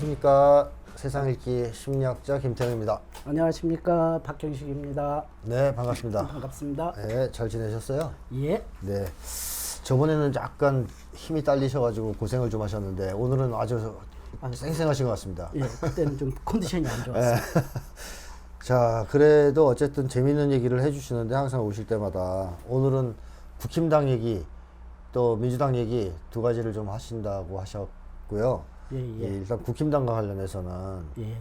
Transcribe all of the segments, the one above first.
안녕하십니까 세상 읽기 심리학자 김태형입니다. 안녕하십니까 박경식입니다. 네 반갑습니다. 반갑습니다. 네 잘 지내셨어요? 예. 네 저번에는 약간 힘이 딸리셔가지고 고생을 좀 하셨는데 오늘은 아주 쌩쌩하신 것 같습니다. 예. 그때는 좀 컨디션이 안 좋았어요. 자 그래도 어쨌든 재밌는 얘기를 해주시는데 항상 오실 때마다 오늘은 국힘당 얘기 또 민주당 얘기 두 가지를 좀 하신다고 하셨고요. 예, 예. 예, 일단 국힘당과 관련해서는 예, 예.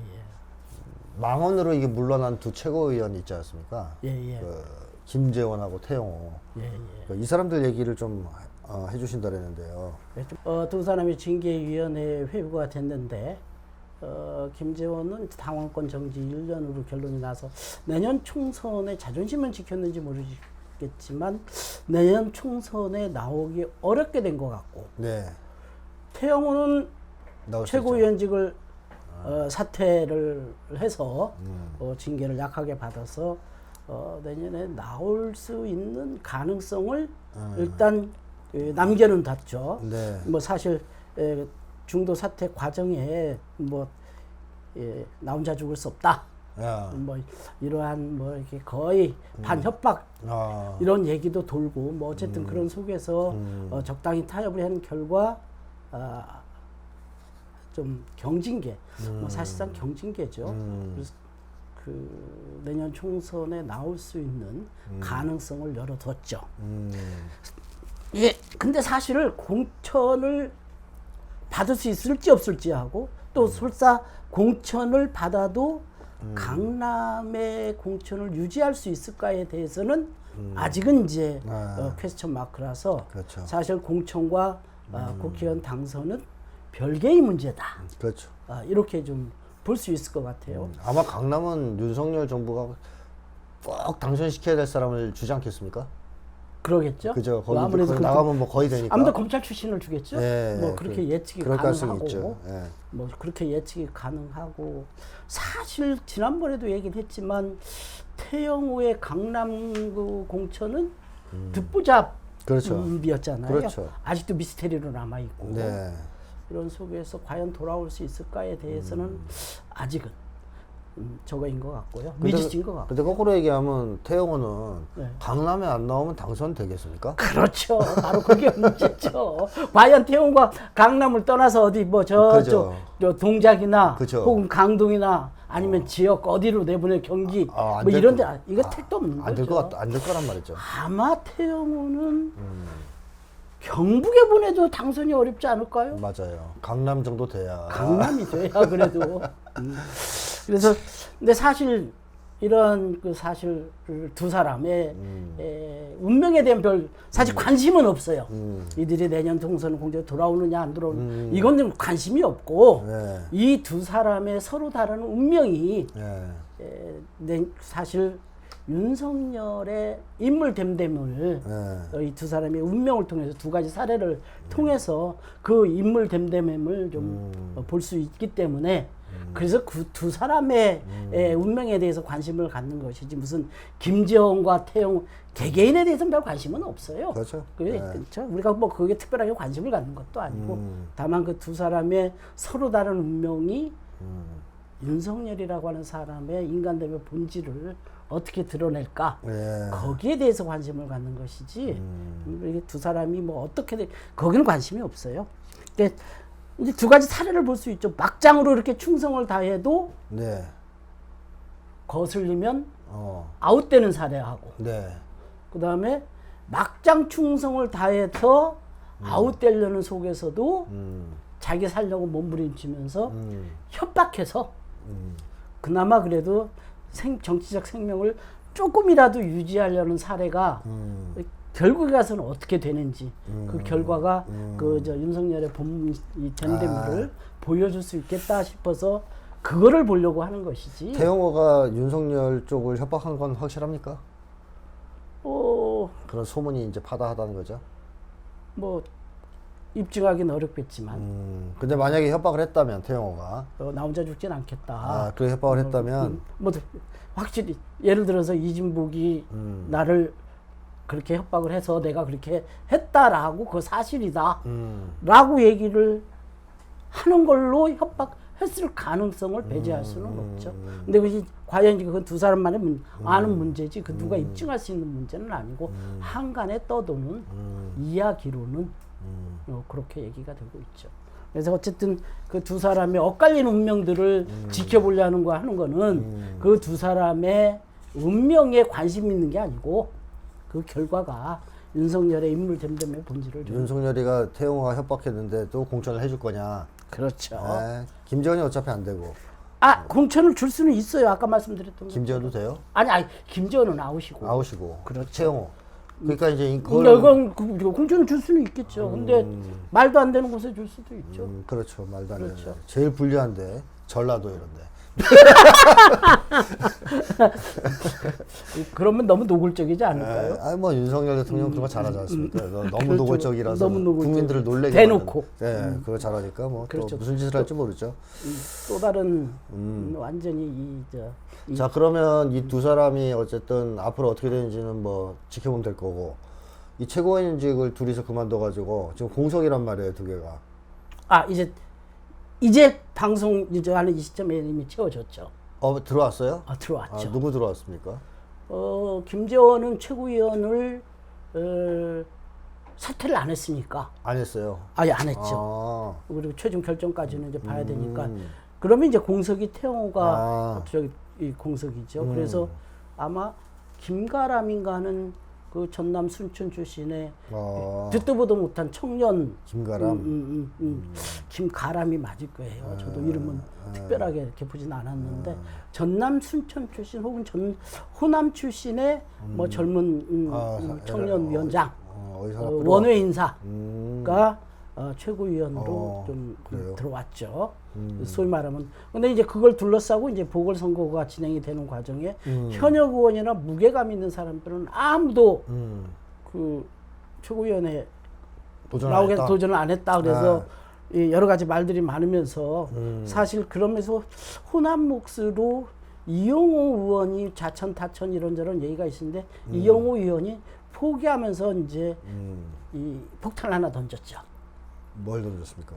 망언으로 이게 물러난 두 최고위원 있지 않습니까? 예, 예. 그 김재원하고 태용호 예, 예. 그 이 사람들 얘기를 좀 어, 해주신다 그랬는데요. 예, 좀, 어, 두 사람이 징계위원회에 회부가 됐는데 어, 김재원은 당원권 정지 1년으로 결론이 나서 내년 총선에 자존심은 지켰는지 모르겠지만 내년 총선에 나오기 어렵게 된 것 같고 네. 태영호는 있죠. 최고위원직을 어, 사퇴를 해서 음. 어, 징계를 약하게 받아서 어, 내년에 나올 수 있는 가능성을 일단 예, 남겨는. 음. 네. 뭐 사실 에, 중도 사퇴 과정에 뭐 예, 나 혼자 죽을 수 없다. 야. 뭐 이러한 뭐 이렇게 거의 반협박 아. 이런 얘기도 돌고 뭐 어쨌든 음. 그런 속에서 어, 적당히 타협을 한 결과 아, 좀 경징계 뭐 사실상 경징계죠. 음. 그래서 그 내년 총선에 나올 수 있는 가능성을 열어뒀죠. 음. 예. 근데 사실 공천을 받을 수 있을지 없을지 하고 또 설사 공천을 받아도 강남의 공천을 유지할 수 있을까에 대해서는 아직은 이제 아. 어, 퀘스천 마크라서 그렇죠. 사실 공천과 아, 국회의원 당선은 별개의 문제다. 그렇죠. 아, 이렇게 좀 볼 수 있을 것 같아요. 아마 강남은 윤석열 정부가 꼭 당선시켜야 될 사람을 주지 않겠습니까? 그러겠죠? 그죠. 거기, 뭐 아무래도 그렇게- 나가면 뭐 거의 되니까. 아무래도 검찰 출신을 주겠죠. 예, 뭐 예, 그렇게 그- 예측이 가능하고 있죠. 예. 뭐 그렇게 예측이 가능하고 사실 지난번에도 얘기를 했지만 태영호의 강남구 공천은 듣보잡 그렇죠. 음비였잖아요. 그렇죠. 아직도 미스테리로 남아 있고 네. 이런 속에서 과연 돌아올 수 있을까에 대해서는 아직은 음, 저거인 것 같고요. 미지수인 것 같고. 근데 거꾸로 얘기하면 태영호는 네. 강남에 안 나오면 당선되겠습니까? 그렇죠. 바로 그게 문제죠. 과연 태웅과 강남을 떠나서 어디 뭐저 그죠. 저저 동작이나 그죠. 혹은 강동이나 아니면 지역 어디로 내보내 경기 아, 안뭐될 이런데 거- 아, 이거 택도 없는 안될 거죠. 것 같, 안될 거란 말이죠. 아마 태영호는 음. 경북에 보내도 당선이 어렵지 않을까요? 맞아요. 강남 정도 돼야. 강남이 돼야 그래도. 음. 그래서 근데 사실 이런 그 사실 두 사람의 에, 운명에 대한 별 사실 관심은 없어요. 음. 이들이 내년 총선 공제 돌아오느냐 안 돌아오느냐 이건 좀 관심이 없고 네. 이두 사람의 서로 다른 운명이 네. 에, 내- 사실 윤석열의 인물 됨됨을 네. 이두 사람의 운명을 통해서 두 가지 사례를 통해서 그 인물 됨됨을 좀 볼 수 있기 때문에 그래서 그 두 사람의 에, 운명에 대해서 관심을 갖는 것이지 무슨 김재원과 태용 개개인에 대해서는 별 관심은 없어요. 그렇죠. 그게 네. 그렇죠. 우리가 뭐 그게 특별하게 관심을 갖는 것도 아니고 음. 다만 그 두 사람의 서로 다른 운명이 음. 윤석열이라고 하는 사람의 인간됨의 본질을 어떻게 드러낼까 네. 거기에 대해서 관심을 갖는 것이지 음. 이게 두 사람이 뭐 어떻게 돼 거기는 관심이 없어요. 근데 이제 두 가지 사례를 볼 수 있죠. 막장으로 이렇게 충성을 다해도 네. 거슬리면 어. 아웃되는 사례하고 네. 그 다음에 막장 충성을 다해서 아웃되려는 속에서도 음. 자기 살려고 몸부림치면서 음. 협박해서 음. 그나마 그래도 생, 정치적 생명을 조금이라도 유지하려는 사례가 음. 결국에 가서는 어떻게 되는지 그 결과가 그저 윤석열의 본이 됨됨을 아. 보여줄 수 있겠다 싶어서 그거를 보려고 하는 것이지. 태영호가 윤석열 쪽을 협박한 건 확실합니까? 어, 그런 소문이 이제 파다하다는 거죠. 뭐 입증하기는 어렵겠지만 음. 근데 만약에 협박을 했다면 태영호가 어, 나 혼자 죽진 않겠다. 아, 그래 협박을 했다면 음, 뭐 확실히 예를 들어서 이진복이 음. 나를 그렇게 협박을 해서 내가 그렇게 했다라고 그 사실이다. 음. 라고 얘기를 하는 걸로 협박 했을 가능성을 배제할 수는 없죠. 근데 그것이 과연 그두 사람만의 문, 아는 문제지 그 누가 입증할 수 있는 문제는 아니고 한간에 떠도는 이야기로는 어, 그렇게 얘기가 되고 있죠. 그래서 어쨌든 그 두 사람의 엇갈린 운명들을 지켜보려는 거 하는 거는 그두 사람의 운명에 관심 있는 게 아니고 그 결과가 윤석열의 인물 됨됨의 본질을 좀 윤석열이가 태용호가 협박했는데 또 공천을 해줄 거냐? 그렇죠. 네. 김재원이 어차피 안 되고 아 공천을 줄 수는 있어요. 아까 말씀드렸던 거. 김재원도 돼요? 아니 아니 김재원은 아웃이고. 아웃이고 그렇죠. 태용호. 그러니까 이제 그걸 이건 그- 공천을 줄 수는 있겠죠. 근데 말도 안 되는 곳에 줄 수도 있죠. 음, 그렇죠 말도 안 되는 그렇죠. 제일 불리한데 전라도 이런데 그러면 너무 노골적이지 않을까요? 아니 뭐 윤석열 대통령 그런 거 잘하지 않습니까? 너- 너무 그렇죠. 노골적이라서 너무 노골적. 국민들을 놀래게 대놓고. 만드는. 네, 그거 잘하니까 뭐 또 그렇죠. 무슨 짓을 할지 모르죠. 또 다른 완전히 이저 자 그러면 이 두 사람이 어쨌든 앞으로 어떻게 되는지는 뭐 지켜보면 될 거고 이 최고위원직을 둘이서 그만둬가지고 지금 공석이란 말이에요 두 개가. 아 이제 이제 방송 이제 하는 이 시점에 이미 채워졌죠. 어 들어왔어요? 아 들어왔죠. 아, 누구 들어왔습니까? 어 김재원은 최고위원을 어, 사퇴를 안 했으니까 안 했어요. 아예 안 했죠. 아, 그리고 최종 결정까지는 이제 봐야 되니까 음. 그러면 이제 공석이 태용호가 아. 저기 이 공석이죠. 음. 그래서 아마 김가람인가 하는 그 전남 순천 출신의 어, 듣도 보도 못한 청년 김가람. 음, 음, 음, 음. 김가람이 맞을 거예요. 저도 이름은 특별하게 이렇게 보진 않았는데 전남 순천 출신 혹은 전 호남 출신의 뭐 젊은 음, 아, 음, 사- 청년 위원장 어, 어디서 어, 끌어와- 원외 인사가 음, 어, 최고위원으로 어, 좀 그래요? 음. 들어왔죠. 소위 말하면 근데 이제 그걸 둘러싸고 이제 보궐선거가 진행이 되는 과정에 현역 의원이나 무게감 있는 사람들은 아무도 음, 그 최고위원회 도전 나오게. 도전을 안 했다 그래서 이 여러 가지 말들이 많으면서 음. 사실 그러면서 호남 몫으로 이용호 의원이 자천 타천 이런저런 얘기가 있는데 이용호 의원이 포기하면서 이제 음, 이 폭탄 하나 던졌죠. 뭘 던졌습니까?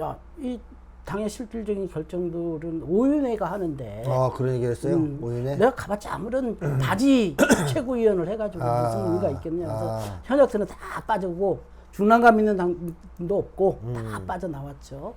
야, 이 당의 실질적인 결정들은 오윤회가 하는데 아 그런 얘기 했어요? 음, 오인에? 내가 가봤자 아무런 바지 최고위원을 해가지고 아, 무슨 의미가 있겠냐 그래서 아. 현역들은 다 빠지고 중량감 있는 당도 없고 음. 다 빠져나왔죠.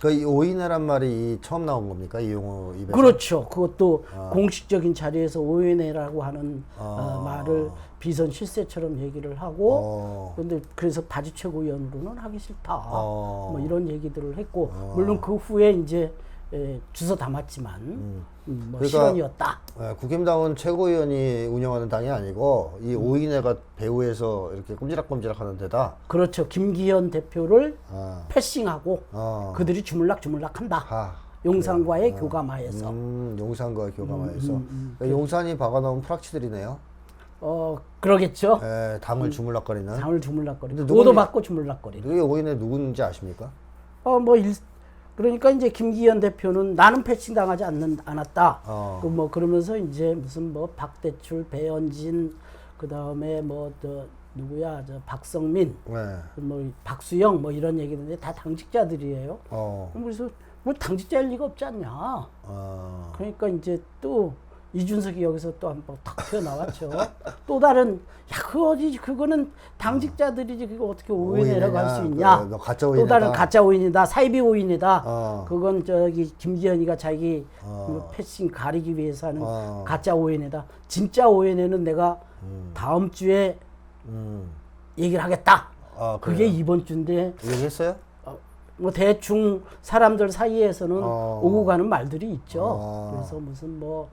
그이 오인회란 말이 이 처음 나온 겁니까 이용호 입에서? 그렇죠. 그것도 공식적인 자리에서 오윤회라고 하는 아. 어, 말을 비선 실세처럼 얘기를 하고 어, 근데 그래서 바지 최고위원으로는 하기 싫다. 어. 뭐 이런 얘기들을 했고 물론 그 후에 이제 에, 주워 담았지만 음, 뭐 그러니까 실언이었다. 예, 국힘당은 최고위원이 운영하는 당이 아니고 이 오인회가 배후에서 이렇게 꼼지락꼼지락하는 데다. 그렇죠. 김기현 대표를 아, 패싱하고 어, 그들이 주물락주물락한다. 아, 용산과의 교감하에서 음, 용산과 교감하여서 음, 그러니까 용산이 박아놓은 프락치들이네요. 어 그러겠죠. 예, 당을 주물락거리는. 당을 누구니- 오도 받고 주물락거리는. 그게 오인회 누군지 아십니까? 어뭐 그러니까 이제 김기현 대표는 나는 패싱 당하지 않는 않았다. 어. 그뭐 그러면서 이제 무슨 뭐 박대출, 배현진, 그 다음에 뭐저 누구야 저 박성민, 네. 뭐 박수영 뭐 이런 얘기인데 다 당직자들이에요. 어, 그래서 뭐 당직자일 리가 없지 않냐. 어, 그러니까 이제 또 이준석이 여기서 또 한 번 탁 튀어나왔죠. 또 다른 야 그거 어디 그거는 당직자들이지 그거 어떻게 오인이라고 할 수 있냐. 그, 너 가짜 또 다른 오인이다. 가짜 오인이다. 사이비 오인이다. 어. 그건 저기 김기현이가 자기 어. 그 패싱 가리기 위해서 하는 어. 가짜 오인이다. 진짜 오인에는 내가 다음 주에 음, 얘기를 하겠다. 아, 그게 그래요? 이번 주인데 얘기했어요? 뭐 대충 사람들 사이에서는 어. 오고 가는 말들이 있죠. 어. 그래서 무슨 뭐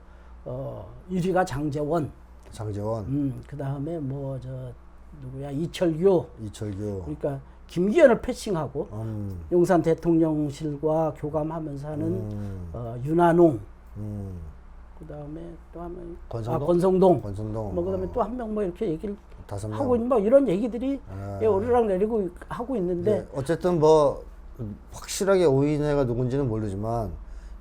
어, 1위가 장재원, 장재원, 음, 그 다음에 뭐 저 누구야 이철규, 이철규. 그러니까 김기현을 패싱하고 음, 용산 대통령실과 교감하면서 하는 음, 어, 윤한홍, 음, 그 다음에 또한 명, 권성동? 아, 권성동, 권선동. 뭐 그 다음에 또한 명 뭐 이렇게 얘기를 다섯 명. 하고 있는 뭐 이런 얘기들이 아. 예, 오르락 내리고 하고 있는데 네, 어쨌든 뭐 확실하게 오인회가 누군지는 모르지만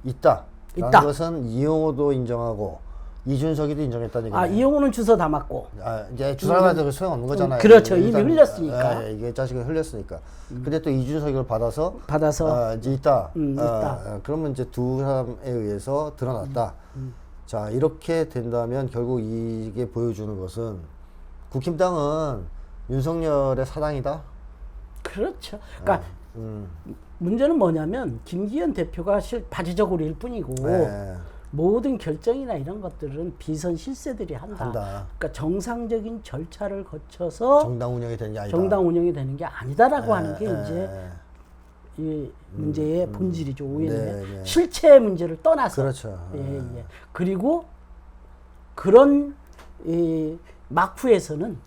있다. 있다. 것은 이용호도 인정하고 이준석이도 인정했다는 얘기네. 아 이용호는 주워 담았고 아, 이제 주사가도 소용 없는 거잖아요. 그렇죠. 이미 일단, 흘렸으니까. 예, 예, 이게 자식을 흘렸으니까. 근데 또 이준석이 걸 받아서 받아서 아, 이제 있다. 음, 아, 있다. 아, 그러면 이제 두 사람에 의해서 드러났다. 자 이렇게 된다면 결국 이게 보여주는 것은 국힘당은 윤석열의 사당이다. 그렇죠. 그러니까 음, 문제는 뭐냐면 김기현 대표가 실 바지적으로일 뿐이고 네. 모든 결정이나 이런 것들은 비선 실세들이 한다. 한다. 그러니까 정상적인 절차를 거쳐서 정당 운영이 되는 게 아니다. 정당 운영이 되는 게 아니다라고 하는 게 예, 이제 예. 이 문제의 본질이죠. 오해는 네, 네. 실체의 문제를 떠나서 그렇죠. 예, 예. 그리고 그런 이 막후에서는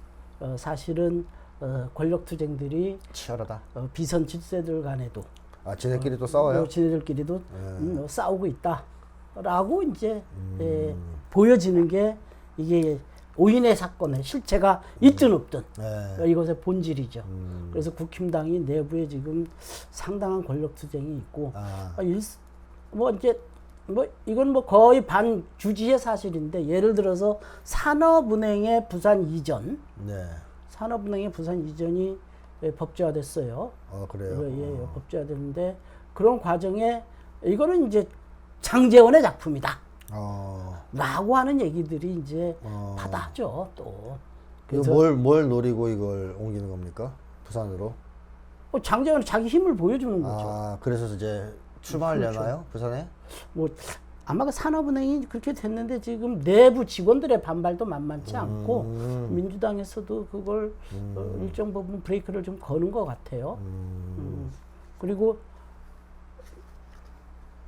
어, 사실은 어, 권력 투쟁들이 치열하다. 어, 비선 질세들 간에도 아 지네끼리 또 싸워요. 어, 지네들끼리도 음, 어, 싸우고 있다라고 이제 음. 예, 보여지는 게 이게 오인의 사건의 실체가 있든 없든 네. 어, 이것의 본질이죠. 음. 그래서 국힘당이 내부에 지금 상당한 권력 투쟁이 있고 아, 아, 일, 뭐 이제 뭐 이건 뭐 거의 반 주지의 사실인데 예를 들어서 산업은행의 부산 이전, 네. 산업은행의 부산 이전이 예, 법제화됐어요. 어 그래요. 예, 예, 법제화됐는데 그런 과정에 이거는 이제 장재원의 작품이다. 어. 라고 하는 얘기들이 이제 어. 받아죠 또. 이거 뭘, 뭘 노리고 이걸 옮기는 겁니까? 부산으로? 어, 장재원은 자기 힘을 보여주는 거죠. 아, 그래서 이제 출마하려나요? 부산에? 뭐 아마 그 산업은행이 그렇게 됐는데 지금 내부 직원들의 반발도 만만치 않고 음. 민주당에서도 그걸 어, 일정 부분 브레이크를 좀 거는 것 같아요. 음. 그리고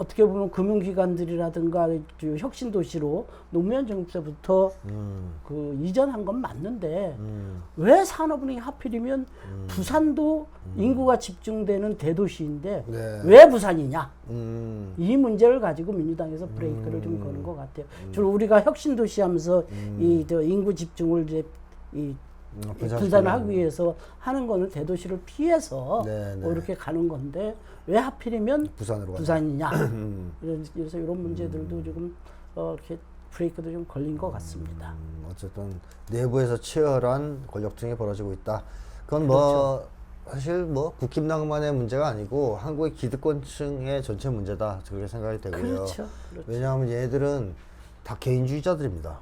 어떻게 보면 금융기관들이라든가 그 혁신 도시로 노무현 정부 때부터 음, 그 이전한 건 맞는데 음, 왜 산업은행이 하필이면 부산도 인구가 집중되는 대도시인데 네. 왜 부산이냐? 음, 이 문제를 가지고 민주당에서 브레이크를 좀 거는 것 같아요. 주로 우리가 혁신 도시 하면서 이 저 인구 집중을 이제 이 음, 분산을. 하기 위해서 하는 거는 대도시를 피해서 네, 네. 뭐 이렇게 가는 건데 왜 하필이면 부산으로. 부산이냐? 그래서 이런 문제들도 조금 어, 이렇게 브레이크도 좀 걸린 것 같습니다. 음, 어쨌든 내부에서 치열한 권력투쟁이 벌어지고 있다. 그건 뭐 사실 뭐 국힘당만의 문제가 아니고 한국의 기득권층의 전체 문제다. 그렇게 생각이 되고요. 그렇죠. 그렇죠. 왜냐하면 얘들은 다 개인주의자들입니다.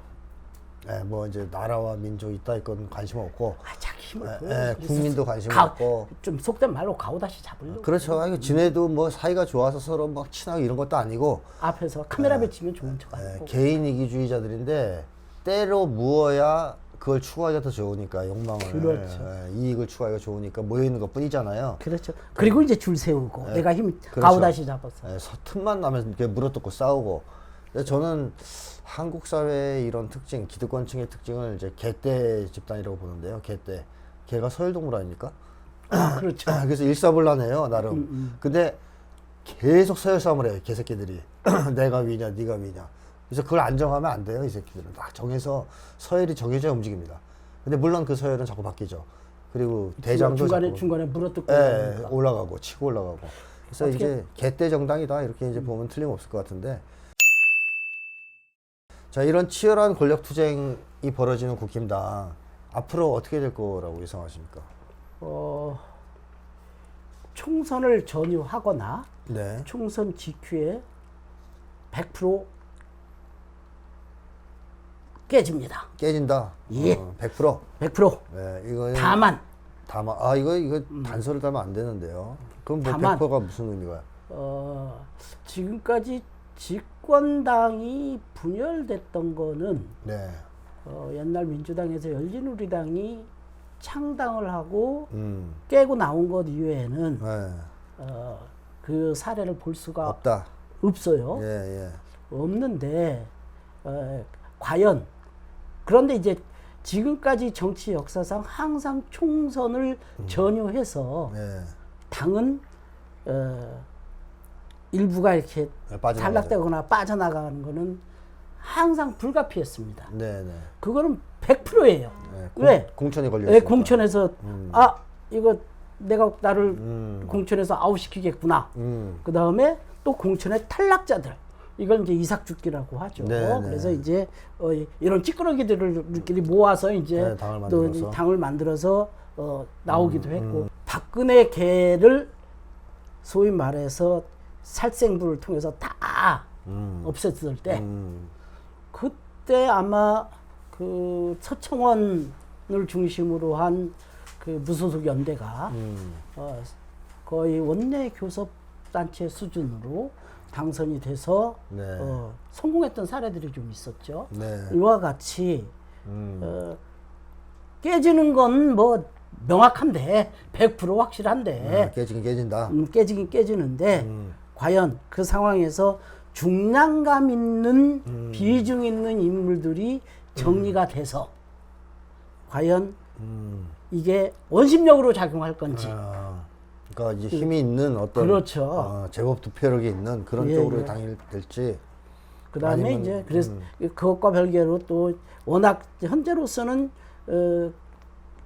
예, 뭐 이제 나라와 민족 있다 이건 관심 없고, 아, 자기 힘을 예, 보여. 예, 국민도 관심 가, 없고. 좀 속된 말로 가오다시 잡으려고 그렇죠. 아니, 지네도 뭐 사이가 좋아서 서로 막 친하고 이런 것도 아니고, 앞에서 카메라 비치면 좋은 예, 척하고 개인 이기주의자들인데 때로 무어야 그걸 추구하기가 더 좋으니까 욕망을 그렇죠. 예, 이익을 추구하기가 좋으니까 모여 있는 것 뿐이잖아요. 그렇죠. 그리고 이제 줄 세우고 내가 힘 그렇죠. 가오다시 잡았어. 예, 서- 틈만 나면 이렇게 물어뜯고 싸우고. 저는 한국 사회의 이런 특징, 기득권층의 특징을 이제 개떼 집단이라고 보는데요. 개떼. 개가 서열동물 아닙니까? 아, 그렇죠. 그래서 일사불란해요, 나름. 음, 근데 계속 서열 싸움을 해요, 개새끼들이. 내가 위냐, 네가 위냐. 그래서 그걸 안정하면 안 돼요, 이 새끼들은. 딱 정해서 서열이 정해져야 움직입니다. 근데 물론 그 서열은 자꾸 바뀌죠. 그리고 대장도 중간에 자꾸 중간에 물어뜯고 예, 그러니까. 올라가고 치고 올라가고. 그래서 이제 개떼 정당이다 이렇게 이제 보면 틀림없을 것 같은데. 자 이런 치열한 권력 투쟁이 벌어지는 국힘당 앞으로 어떻게 될 거라고 예상하십니까? 어, 총선을 전후하거나 네. 총선 직후에 100% 깨집니다. 깨진다. 예. 어, 100%. 100%. 네, 이거 다만 다만 아 이거 이거 단서를 달면 안 되는데요. 그럼 뭐 다만- 100%가 무슨 의미가? 어, 지금까지 집권당이 분열됐던 거는 네. 어, 옛날 민주당에서 열린우리당이 창당을 하고 음. 깨고 나온 것 이외에는 네. 어, 그 사례를 볼 수가 없다. 없어요. 예, 예. 없는데 어, 과연 그런데 이제 지금까지 정치 역사상 항상 총선을 전후해서 예. 당은 어, 일부가 이렇게 네, 빠져나가죠. 탈락되거나 빠져나가는 거는 항상 불가피했습니다. 네, 네. 그거는 100%예요. 네, 공- 왜? 공천이 걸려 왜 있으니까. 공천에서 아 이거 내가 나를 음. 공천에서 아웃시키겠구나. 음. 그 다음에 또 공천의 탈락자들 이걸 이제 이삭죽기라고 하죠. 네, 네. 그래서 이제 어, 이- 이런 찌끄러기들을끼리 모아서 이제 네, 당을 또 만들어서. 음, 당을 만들어서 어, 나오기도 했고 박근혜 개를 소위 말해서 살생부를 통해서 다 음. 없앴을 때 음. 그때 아마 그 서청원을 중심으로 한 그 무소속 연대가 음. 어, 거의 원내 교섭 단체 수준으로 당선이 돼서 네. 어, 성공했던 사례들이 좀 있었죠. 네. 이와 같이 음. 어, 깨지는 건 뭐 명확한데 100% 확실한데 아, 깨지긴 깨진다. 음, 깨지긴 깨지는데 음. 과연 그 상황에서 중량감 있는 음. 비중 있는 인물들이 정리가 돼서 과연 음. 이게 원심력으로 작용할 건지 아, 그러니까 이제 힘이 있는 어떤 그렇죠. 어, 제법 투표력이 있는 그런 예, 쪽으로 예. 당일 될지 그 다음에 아니면, 이제 그래서 음. 그것과 별개로 또 워낙 현재로서는 어,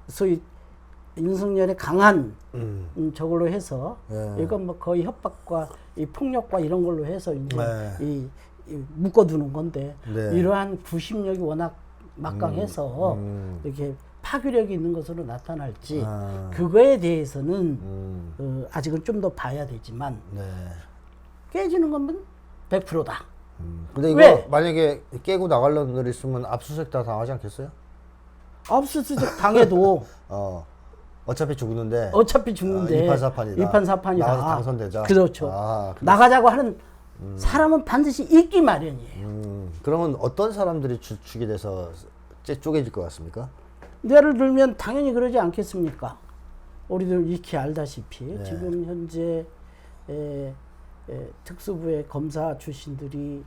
소위 윤석열의 강한 음. 음, 저걸로 해서 예. 이건 뭐 거의 협박과 이 폭력과 이런 걸로 해서 이제 네. 이, 이 묶어두는 건데 네. 이러한 구심력이 워낙 막강해서 음. 이렇게 파괴력이 있는 것으로 나타날지 아. 그거에 대해서는 음. 어, 아직은 좀 더 봐야 되지만 네. 깨지는 건 100%다. 음. 근데 이거 왜? 만약에 깨고 나가려는 들 있으면 압수수색 다 당하지 않겠어요? 압수수색 당해도 어. 어차피 죽는데 어차피 죽는데 아, 이판사판이다. 이판사판이다. 나가서 당선되자. 그렇죠. 아. 나가자고 하는 사람은 반드시 있기 마련이에요. 음. 그러면 어떤 사람들이 주축이 돼서 쪼- 쪼개질 것 같습니까? 예를 들면 당연히 그러지 않겠습니까? 우리들 익히 알다시피 네. 지금 현재 에, 에, 특수부의 검사 출신들이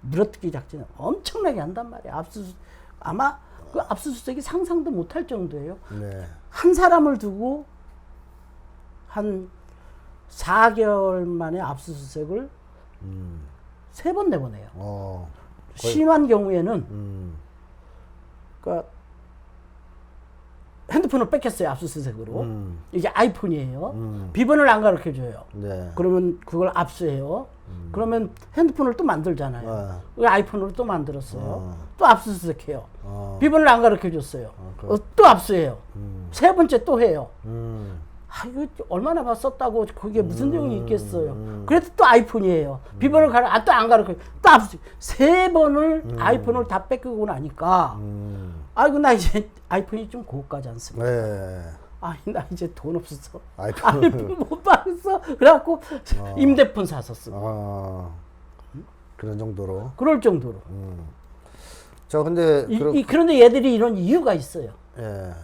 물어뜯기 작전을 엄청나게 한단 말이에요. 압수수 아마 그 압수수색이 상상도 못할 정도예요. 네. 한 사람을 두고 한 4개월 만에 압수수색을 음. 세번 내보내요. 어. 심한 경우에는 음. 그러니까 핸드폰을 뺏겼어요 압수수색으로. 음. 이게 아이폰이에요. 음. 비번을 안 가르쳐 줘요. 네. 그러면 그걸 압수해요. 그러면 핸드폰을 또 만들잖아요. 아. 그 아이폰으로 또 만들었어요. 어. 또 압수수색해요. 어. 비번을 안 가르쳐 줬어요. 그- 어, 또 압수해요. 음. 세 번째 또 해요. 음. 아, 이거 얼마나 봤었다고 그게 무슨 내용이 있겠어요. 음. 그래도 또 아이폰이에요. 비번을 가르, 아, 또 안 가르쳐. 또 압수. 세 번을 아이폰을 다 뺏기고 나니까, 음. 아이고, 나 이제 아이폰이 좀 고가지 않습니까? 네. 아, 나 이제 돈 없어서. 아이폰. 아이폰 못 받았어. 그래갖고 임대폰 샀었어. 아. 그런 정도로. 그럴 정도로. 자, 근데 이, 그러, 이, 그런데 얘들이 이런 이유가 있어요. 예.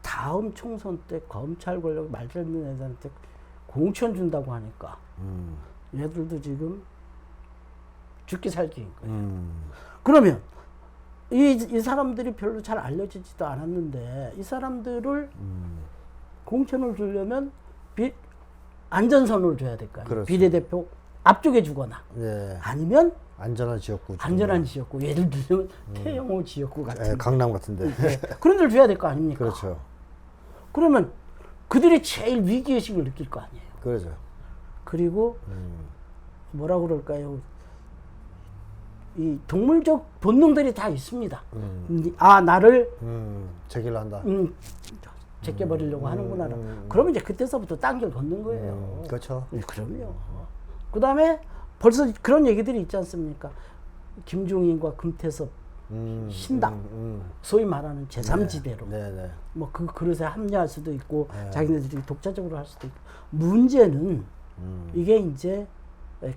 다음 총선 때 검찰 권력 말 듣는 애들한테 공천 준다고 하니까 음. 얘들도 지금 죽기 살기인 거예요. 음. 그러면 이, 이 사람들이 별로 잘 알려지지도 않았는데 이 사람들을 음. 공천을 주려면 비, 안전선을 줘야 될 거 아니에요. 그렇죠. 비례대표 앞쪽에 주거나 예. 아니면 안전한 지역구. 안전한 지역구 예를 들면 태영호 지역구 같은 예, 강남 같은데. 데 그런 데를 줘야 될 거 아닙니까? 그렇죠. 그러면 그들이 제일 위기의식을 느낄 거 아니에요. 그렇죠. 그리고 음. 뭐라 그럴까요? 이 동물적 본능들이 다 있습니다. 음, 아 나를 음. 제기를 한다. 음, 제껴버리려고 하는구나. 그러면 이제 그때서부터 딴길 걷는 거예요. 음. 그렇죠. 예, 그럼요. 그 다음에 벌써 그런 얘기들이 있지 않습니까? 김종인과 금태섭 음. 신당, 음. 소위 말하는 제3지대로 네, 네. 뭐그 그릇에 합리할 수도 있고 네. 자기네들이 독자적으로 할 수도 있고 문제는 음. 이게 이제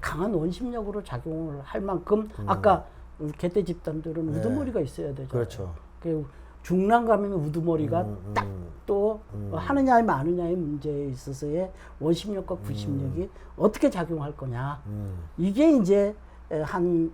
강한 원심력으로 작용을 할 만큼 아까 우리 개떼 집단들은 음. 네. 우두머리가 있어야 되죠. 그렇죠. 그 있는 우두머리가 음, 음. 딱또 하느냐 마느냐의 문제에 있어서의 원심력과 구심력이 어떻게 작용할 거냐. 음. 이게 이제 한올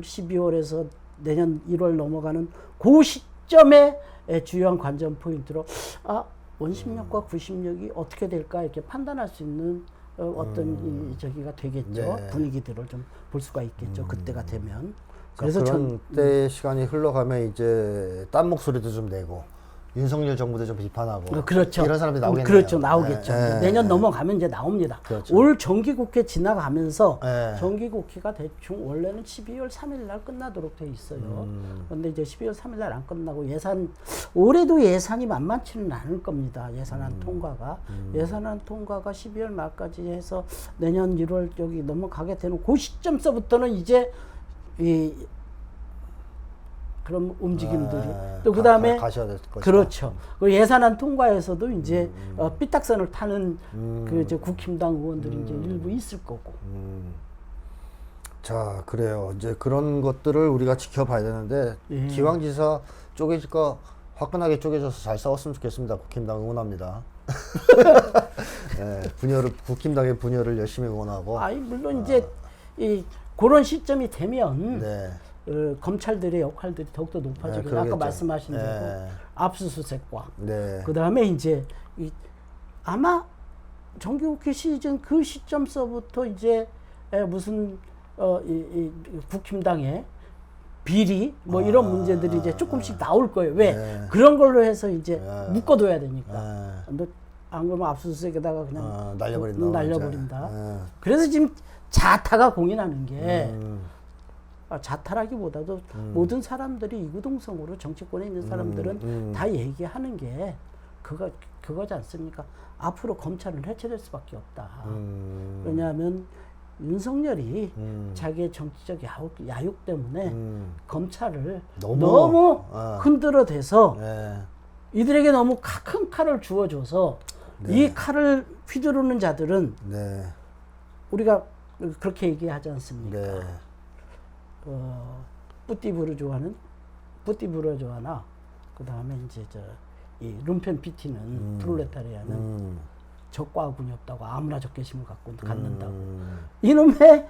12월에서 내년 1월 넘어가는 그 시점에 에, 주요한 관전 포인트로 아 원심력과 구심력이 어떻게 될까 이렇게 판단할 수 있는 어, 어떤 이 저기가 되겠죠. 네. 분위기들을 좀 볼 수가 있겠죠 그때가 되면. 그래서 그래서 그런 전 때 시간이 흘러가면 이제 딴 목소리도 좀 내고 윤석열 정부도 좀 비판하고 어, 그렇죠. 이런 사람들이 나오겠네요. 그렇죠. 나오겠죠. 예, 예, 내년 예. 넘어가면 이제 나옵니다. 그렇죠. 올 정기국회 지나가면서 예. 정기국회가 대충 원래는 12월 3일 날 끝나도록 돼 있어요. 음. 그런데 이제 12월 3일 날 안 끝나고 예산 올해도 예산이 만만치는 않을 겁니다. 예산안 음. 통과가 예산안 통과가 12월 말까지 해서 내년 1월 여기 넘어가게 되는 그 시점서부터는 이제 이 그런 움직임들이 예, 또 가- 그다음에 가-. 그렇죠. 그 예산안 통과에서도 이제 어, 삐딱선을 타는 음. 그 이제 국힘당 의원들이 이제 일부 있을 거고. 음. 자, 그래요. 이제 그런 것들을 우리가 지켜봐야 되는데 예. 기왕지사 쪼개질 거 화끈하게 쪼개져서 잘 싸웠으면 좋겠습니다. 국힘당 응원합니다. 예, 분열을 국힘당의 분열을 열심히 응원하고. 아이 물론 이제 이 그런 시점이 되면 네. 어, 검찰들의 역할들이 더욱더 높아지고 네, 아까. 말씀하신 대로 네. 압수수색과 네. 그 다음에 이제 이 아마 정기국회 시즌 그 시점서부터 이제 에, 무슨 어, 이, 이 국힘당의 비리 뭐 이런 문제들이 이제 조금씩 나올 거예요. 왜 아. 네. 그런 걸로 해서 이제 네. 묶어둬야 되니까. 예. 너안 그러면 압수수색에다가 그냥 어, 날려버린다. 음, 날려버린다. 예. 그래서 지금 자타가 공인하는 게 음, 아, 자타라기보다도 모든 사람들이 이구동성으로 정치권에 있는 사람들은 음. 다 얘기하는 게 그거 그거지 않습니까? 앞으로 검찰은 해체될 수밖에 없다. 음, 왜냐하면 윤석열이 음. 자기의 정치적 야욕, 야욕 때문에 음. 검찰을 너무, 너무, 어. 흔들어대서 예. 이들에게 너무 카- 큰 칼을 주어줘서 이 칼을 휘두르는 자들은 네. 우리가 그렇게 얘기하지 않습니까? 네. 어, 뿌띠 부르조아는 뿌띠 부르조아나 그 다음에 이제 저 이 룸펜 피티는 프롤레타리아는 음. 적과군이 없다고 아무나 적개심을 갖고 갖는다고 음. 이놈의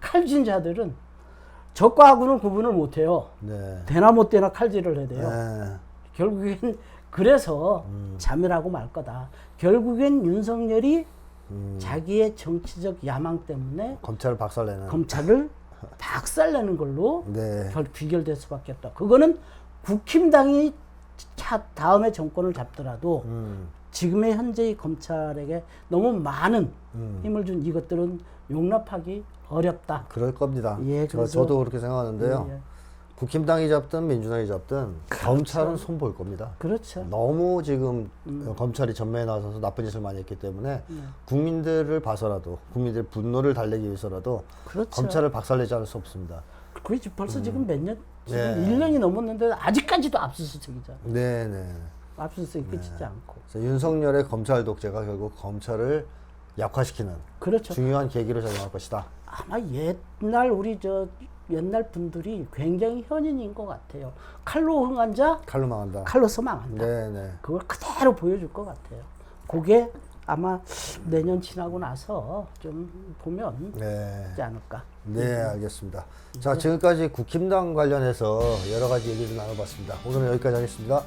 칼진 자들은 적과군은 구분을 못해요. 네. 못 되나 칼질을 해야 돼요. 예. 결국엔 그래서 자멸하고 말 거다. 결국엔 윤석열이 자기의 정치적 야망 때문에 검찰을 박살내는. 검찰을 박살내는 걸로 네. 결 귀결될 수밖에 없다. 그거는 국힘당이 차 다음에 정권을 잡더라도 음. 지금의 현재의 검찰에게 너무 많은 음. 힘을 준 이것들은 용납하기 어렵다. 그럴 겁니다. 예, 저, 그래서- 저도 그렇게 생각하는데요. 예, 예. 국힘당이 잡든 민주당이 잡든 검찰은 손볼 겁니다. 그렇죠. 너무 지금 어, 검찰이 전면에 나서서 나쁜 짓을 많이 했기 때문에 국민들을 봐서라도 국민들의 분노를 달래기 위해서라도 그렇죠. 검찰을 박살내지 않을 수 없습니다. 그게 벌써 지금 몇 년? 지금 네. 1년이 넘었는데 아직까지도 압수수색이잖아. 네네. 압수수색이 끝이지 않고. 그래서 윤석열의 검찰 독재가 결국 검찰을 약화시키는 그렇죠. 중요한 계기로 작용할 것이다. 아마 옛날 우리 저 옛날 분들이 굉장히 현인인 것 같아요. 칼로 흥한 자 칼로 망한다. 칼로서 망한다. 네네. 그걸 그대로 보여줄 것 같아요. 그게 아마 내년 지나고 나서 좀 보면 네. 있지 않을까. 네, 알겠습니다. 자, 지금까지 국힘당 관련해서 여러 가지 얘기를 나눠봤습니다. 오늘은 여기까지 하겠습니다.